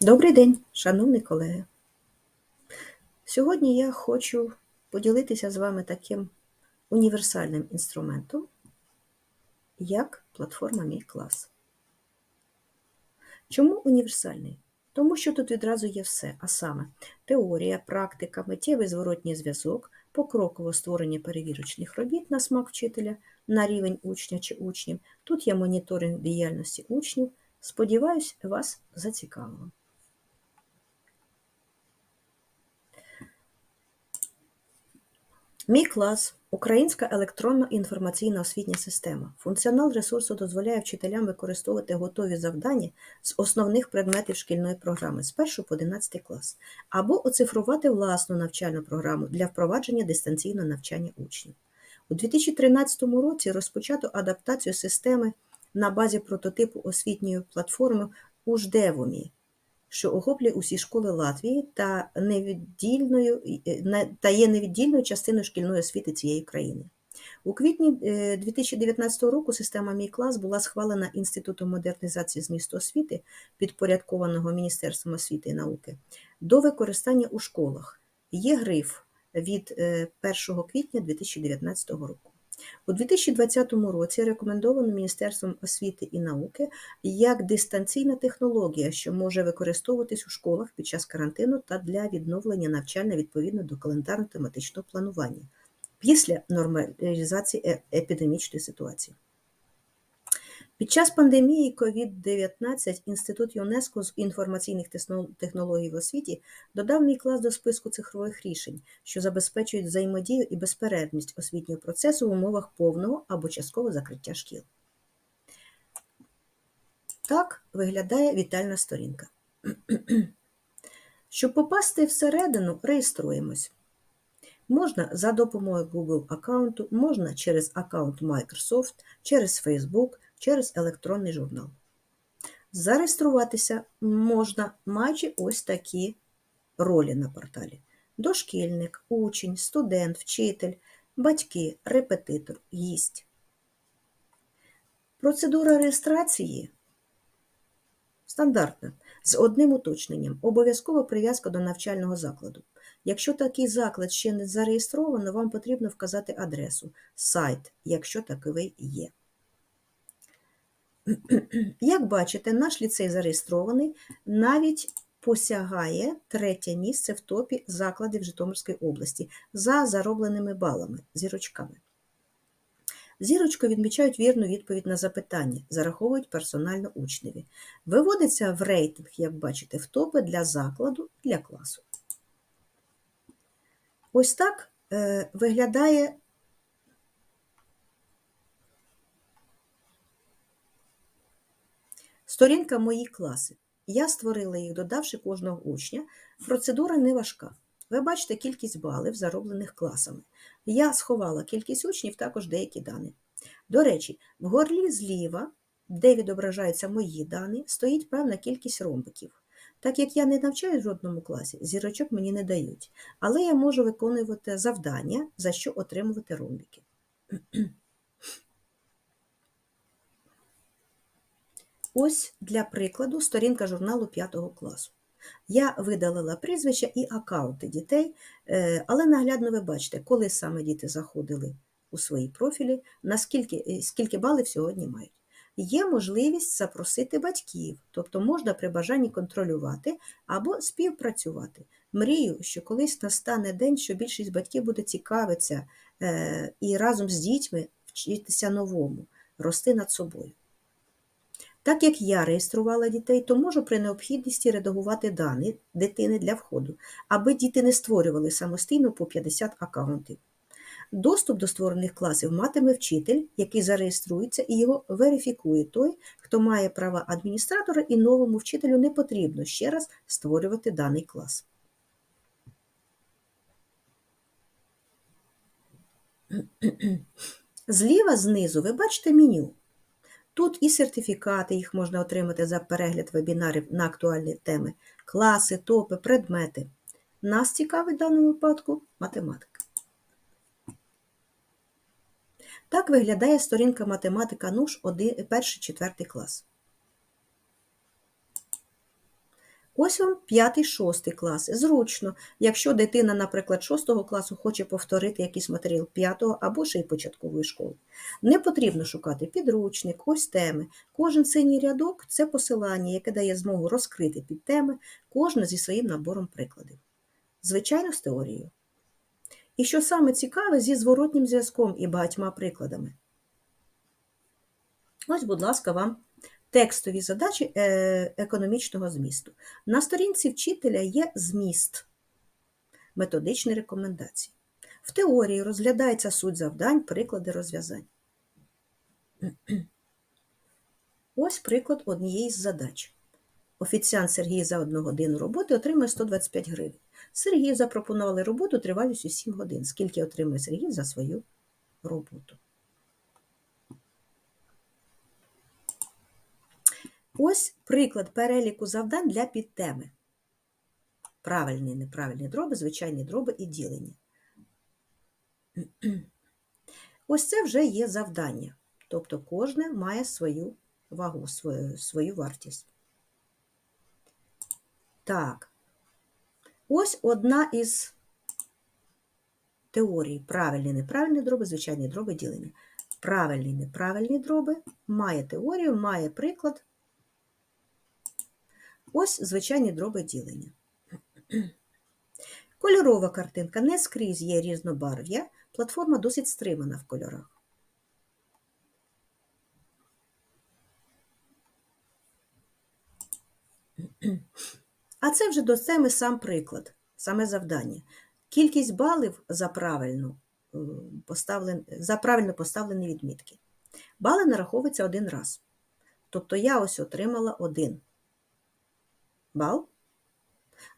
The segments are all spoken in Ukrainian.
Добрий день, шановні колеги. Сьогодні я хочу поділитися з вами таким універсальним інструментом, як платформа Мій клас. Чому універсальний? Тому що тут відразу є все, а саме теорія, практика, миттєвий зворотній зв'язок, покроково створення перевірочних робіт на смак вчителя на рівень учня чи учнів. Тут є моніторинг діяльності учнів. Сподіваюсь, вас зацікавило. Мій клас Українська електронна інформаційна освітня система. Функціонал ресурсу дозволяє вчителям використовувати готові завдання з основних предметів шкільної програми з 1 по 11 клас, або оцифрувати власну навчальну програму для впровадження дистанційного навчання учнів. У 2013 році розпочато адаптацію системи на базі прототипу освітньої платформи Уждевумі, що охоплює усі школи Латвії та невіддільною, е, та є невіддільною частиною шкільної освіти цієї країни. У квітні 2019 е, року система Мій клас була схвалена Інститутом модернізації змісту освіти, підпорядкованого Міністерством освіти і науки, до використання у школах. Є гриф від 1 е, квітня 2019 року. У 2020 році рекомендовано Міністерством освіти і науки як дистанційна технологія, що може використовуватись у школах під час карантину та для відновлення навчання відповідно до календарно-тематичного планування після нормалізації е, епідемічної ситуації. Під час пандемії COVID-19 Інститут ЮНЕСКО з інформаційних технологій в освіті додав мій клас до списку цифрових рішень, що забезпечують взаємодію і безперервність освітнього процесу в умовах повного або часткового закриття шкіл. Так виглядає вітальна сторінка. Щоб попасти всередину, реєструємось. Можна за допомогою Google аккаунту, можна через аккаунт Microsoft, через Facebook, через електронний журнал. Зареєструватися можна, маючи ось такі ролі на порталі: дошкільник, учень, студент, вчитель, батьки, репетитор, гість. Процедура реєстрації стандартна, з одним уточненням. Обов'язкова прив'язка до навчального закладу. Якщо такий заклад ще не зареєстровано, вам потрібно вказати адресу, сайт, якщо таковий є. Як бачите, наш ліцей зареєстрований, навіть посягає третє місце в топі закладів Житомирської області за заробленими балами, зірочками. Зірочкою відмічають вірну відповідь на запитання, зараховують персонально учневі. Виводиться в рейтинг, як бачите, в топи для закладу для класу. Ось так е, виглядає Сторінка Мої класи. Я створила їх, додавши кожного учня. Процедура не важка. Ви бачите кількість балів, зароблених класами. Я сховала кількість учнів, також деякі дані. До речі, в горлі зліва, де відображаються мої дані, стоїть певна кількість ромбиків. Так як я не навчаю в жодному класі, зірочок мені не дають, але я можу виконувати завдання, за що отримувати ромбики. Ось для прикладу сторінка журналу 5 класу. Я видалила прізвища і аккаунти дітей, е, але наглядно ви бачите, коли саме діти заходили у свої профілі, наскільки е, скільки балів сьогодні мають. Є можливість запросити батьків, тобто можна при бажанні контролювати або співпрацювати. Мрію, що колись настане день, що більшість батьків буде цікавитися е, і разом з дітьми вчитися новому, рости над собою. Так як я реєструвала дітей, то можу при необхідності редагувати дані дитини для входу, аби діти не створювали самостійно по 50 аккаунтів. Доступ до створених класів матиме вчитель, який зареєструється і його верифікує той, хто має права адміністратора, і новому вчителю не потрібно ще раз створювати даний клас. Зліва знизу ви бачите меню. Тут і сертифікати, їх можна отримати за перегляд вебінарів на актуальні теми, класи, топи, предмети. Нас цікавить в даному випадку математика. Так виглядає сторінка математика НУШ 1-4 клас. Ось вам 5-6 класи. Зручно, якщо дитина, наприклад, 6 класу хоче повторити якийсь матеріал 5 або ще й початкової школи. Не потрібно шукати підручник, ось теми. Кожен синій рядок це посилання, яке дає змогу розкрити підтеми, кожна зі своїм набором прикладів. Звичайно, з теорією. І що саме цікаве, зі зворотнім зв'язком і багатьма прикладами. Ось, будь ласка, вам текстові задачі е, економічного змісту. На сторінці вчителя є зміст, методичні рекомендації. В теорії розглядається суть завдань, приклади розв'язань. Ось приклад однієї з задач. Офіціант Сергій за одну годину роботи отримує 125 гривень. Сергію запропонували роботу тривалістю 7 годин. Скільки отримує Сергій за свою роботу? Ось приклад переліку завдань для підтеми. Правильні, і неправильні дроби, звичайні дроби і ділення. Ось це вже є завдання. Тобто кожне має свою вагу, свою, свою вартість. Так. Ось одна із теорій. Правильні, і неправильні дроби, звичайні дроби ділення. Правильні, і неправильні дроби має теорію, має приклад. Ось звичайні дроби ділення. Кольорова картинка не скрізь є різнобарв'я, платформа досить стримана в кольорах. А це вже до теми сам приклад, саме завдання. Кількість балів за правильно, е, поставлен, за правильно поставлені відмітки. Бали нараховуються один раз. Тобто я ось отримала один бал.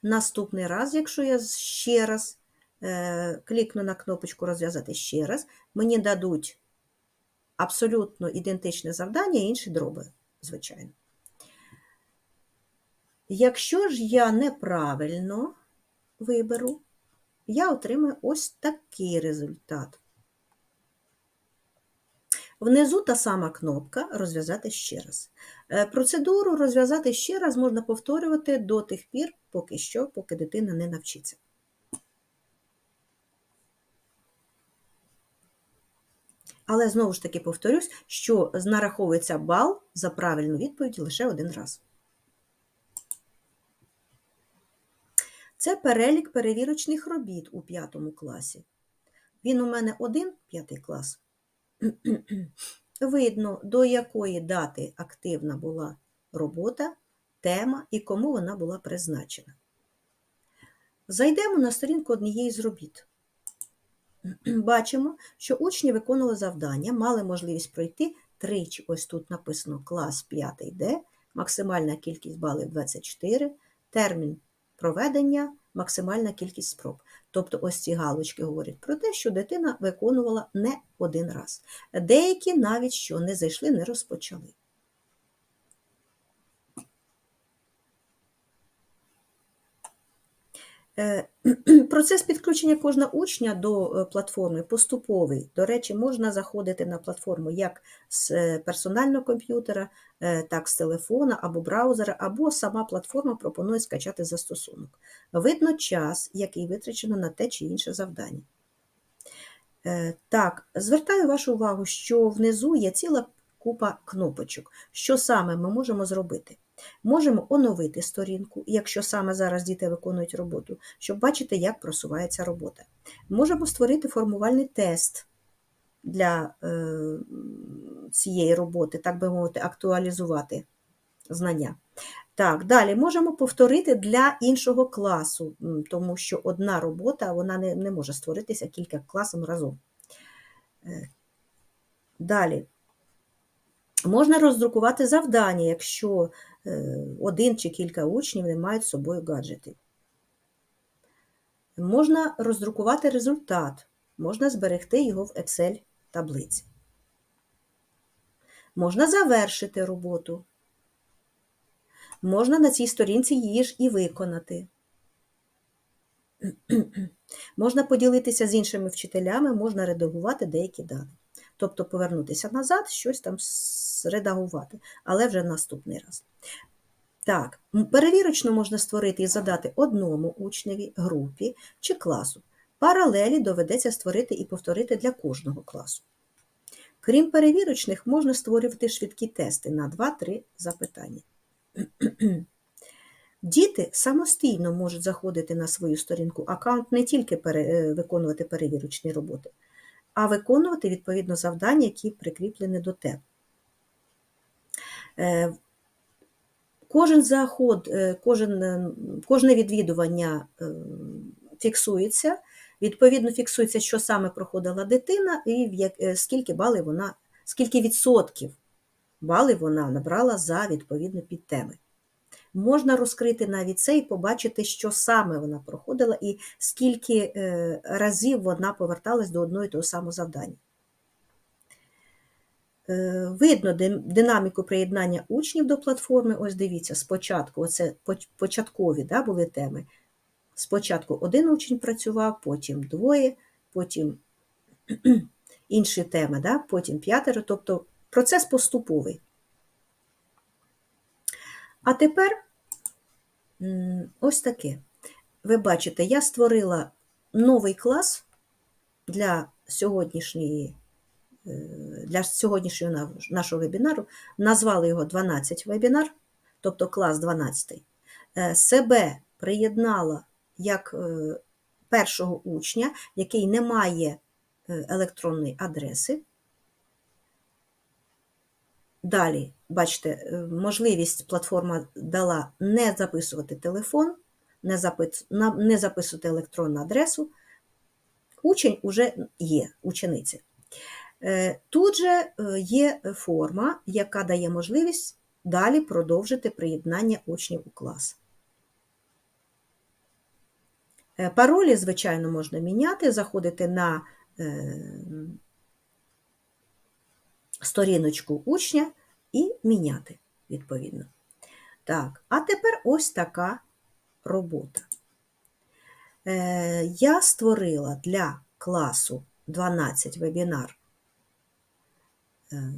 Наступний раз, якщо я ще раз е, клікну на кнопочку розв'язати ще раз, мені дадуть абсолютно ідентичне завдання і інші дроби, звичайно. Якщо ж я неправильно виберу, я отримаю ось такий результат. Внизу та сама кнопка розв'язати ще раз. Е, процедуру розв'язати ще раз можна повторювати до тих пір, поки що, поки дитина не навчиться. Але знову ж таки повторюсь, що нараховується бал за правильну відповідь лише один раз. Це перелік перевірочних робіт у п'ятому класі. Він у мене один п'ятий клас. Видно, до якої дати активна була робота, тема і кому вона була призначена. Зайдемо на сторінку однієї з робіт. Бачимо, що учні виконували завдання, мали можливість пройти тричі. Ось тут написано клас 5D, максимальна кількість балів 24, термін проведення, максимальна кількість спроб. Тобто ось ці галочки говорять про те, що дитина виконувала не один раз. Деякі навіть що не зайшли, не розпочали. процес підключення кожного учня до е, платформи поступовий. До речі, можна заходити на платформу як з е, персонального комп'ютера, так з телефона або браузера, або сама платформа пропонує скачати застосунок. Видно час, який витрачено на те чи інше завдання. Так, звертаю вашу увагу, що внизу є ціла купа кнопочок. Що саме ми можемо зробити? Можемо оновити сторінку, якщо саме зараз діти виконують роботу, щоб бачити, як просувається робота. Можемо створити формувальний тест для е, цієї роботи, так би мовити, актуалізувати знання. Так, Далі можемо повторити для іншого класу, тому що одна робота вона не, не може створитися кілька класом разом. Е, далі. Можна роздрукувати завдання, якщо один чи кілька учнів не мають з собою гаджетів. Можна роздрукувати результат, можна зберегти його в Excel таблиці. Можна завершити роботу. Можна на цій сторінці її ж і виконати. Можна поділитися з іншими вчителями, можна редагувати деякі дані. Тобто повернутися назад, щось там зредагувати, але вже наступний раз. Так, перевірочно можна створити і задати одному учневі, групі чи класу. Паралелі доведеться створити і повторити для кожного класу. Крім перевірочних, можна створювати швидкі тести на 2-3 запитання. Діти самостійно можуть заходити на свою сторінку аккаунт не тільки пере- е, виконувати перевірочні роботи, а виконувати відповідно завдання, які прикріплені до тем. Е, Кожен заход, е, кожен, е, кожне відвідування фіксується. Відповідно, фіксується, що саме проходила дитина, і скільки балів вона, скільки відсотків балів вона набрала за відповідно підтеми. Можна розкрити навіть це і побачити, що саме вона проходила, і скільки е, разів вона поверталась до одного і того самого завдання. Е, Видно динаміку приєднання учнів до платформи. Ось дивіться, спочатку, оце початкові да, були теми. Спочатку один учень працював, потім двоє, потім інші теми, да, потім п'ятеро, тобто процес поступовий. А тепер ось таке. Ви бачите, я створила новий клас для сьогоднішньої е, для сьогоднішнього нашого вебінару, назвали його 12 вебінар, тобто клас 12. Е, Себе приєднала як е, першого учня, який не має електронної адреси. Далі, бачите, е, можливість платформа дала не записувати телефон, не запис- не записувати електронну адресу. Учень уже є, учениця. Е, Тут же е, є форма, яка дає можливість далі продовжити приєднання учнів у клас. Паролі, звичайно, можна міняти, заходити на сторіночку учня і міняти відповідно. Так, а тепер ось така робота. Е, Я створила для класу 12 вебінар е,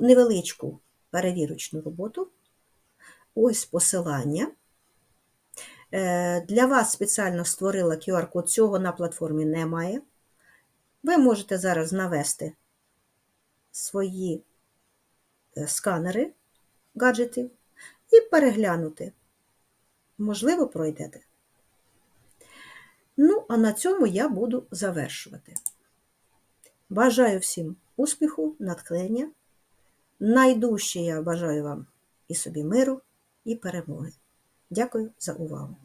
невеличку перевірочну роботу. Ось посилання. Е, Для вас спеціально створила QR-код, цього на платформі немає. Ви можете зараз навести свої е, сканери гаджетів і переглянути. Можливо, пройдете. Ну, а на цьому я буду завершувати. Бажаю всім успіху, натхнення. Найдужче я бажаю вам і собі миру, і перемоги. Дякую за увагу!